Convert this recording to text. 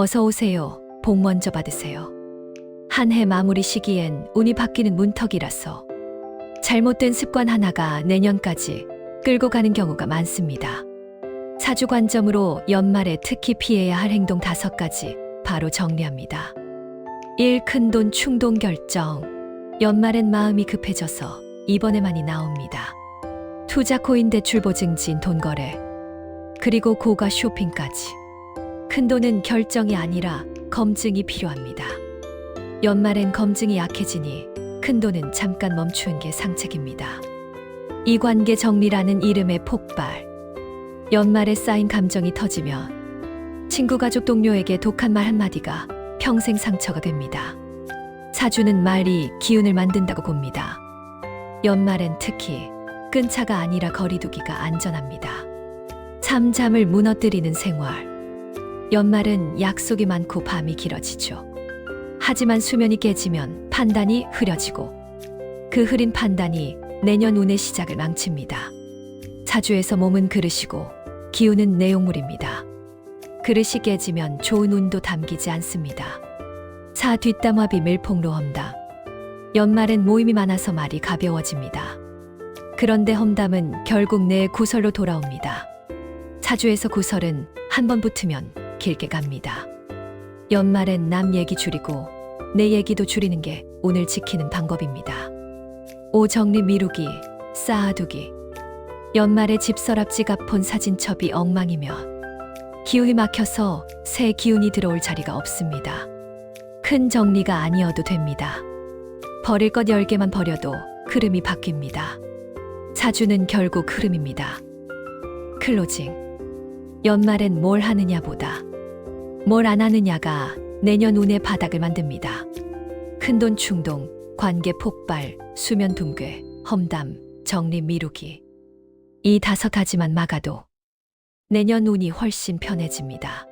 어서 오세요. 복 먼저 받으세요. 한 해 마무리 시기엔 운이 바뀌는 문턱이라서 잘못된 습관 하나가 내년까지 끌고 가는 경우가 많습니다. 사주 관점으로 연말에 특히 피해야 할 행동 다섯 가지 바로 정리합니다. 1. 큰돈 충동 결정. 연말엔 마음이 급해져서 이번에 많이 나옵니다. 투자 코인 대출 보증진 돈 거래. 그리고 고가 쇼핑까지. 큰 돈은 결정이 아니라 검증이 필요합니다. 연말엔 검증이 약해지니 큰 돈은 잠깐 멈추는 게 상책입니다. 이 관계 정리라는 이름의 폭발. 연말에 쌓인 감정이 터지면 친구 가족 동료에게 독한 말 한마디가 평생 상처가 됩니다. 사주는 말이 기운을 만든다고 봅니다. 연말엔 특히 끈차가 아니라 거리두기가 안전합니다. 잠잠을 무너뜨리는 생활. 연말은 약속이 많고 밤이 길어지죠. 하지만 수면이 깨지면 판단이 흐려지고 그 흐린 판단이 내년 운의 시작을 망칩니다. 사주에서 몸은 그릇이고 기운은 내용물입니다. 그릇이 깨지면 좋은 운도 담기지 않습니다. 사 뒷담화비 밀봉로 험담. 연말엔 모임이 많아서 말이 가벼워집니다. 그런데 험담은 결국 내 구설로 돌아옵니다. 사주에서 구설은 한 번 붙으면 길게 갑니다. 연말엔 남 얘기 줄이고 내 얘기도 줄이는 게 오늘 지키는 방법입니다. 오 정리 미루기, 쌓아두기. 연말에 집 서랍 지갑 폰 사진첩이 엉망이면 기운이 막혀서 새 기운이 들어올 자리가 없습니다. 큰 정리가 아니어도 됩니다. 버릴 것 10개만 버려도 흐름이 바뀝니다. 사주는 결국 흐름입니다. 클로징. 연말엔 뭘 하느냐보다 뭘 안 하느냐가 내년 운의 바닥을 만듭니다. 큰돈 충동, 관계 폭발, 수면 붕괴, 험담, 정리 미루기. 이 다섯 가지만 막아도 내년 운이 훨씬 편해집니다.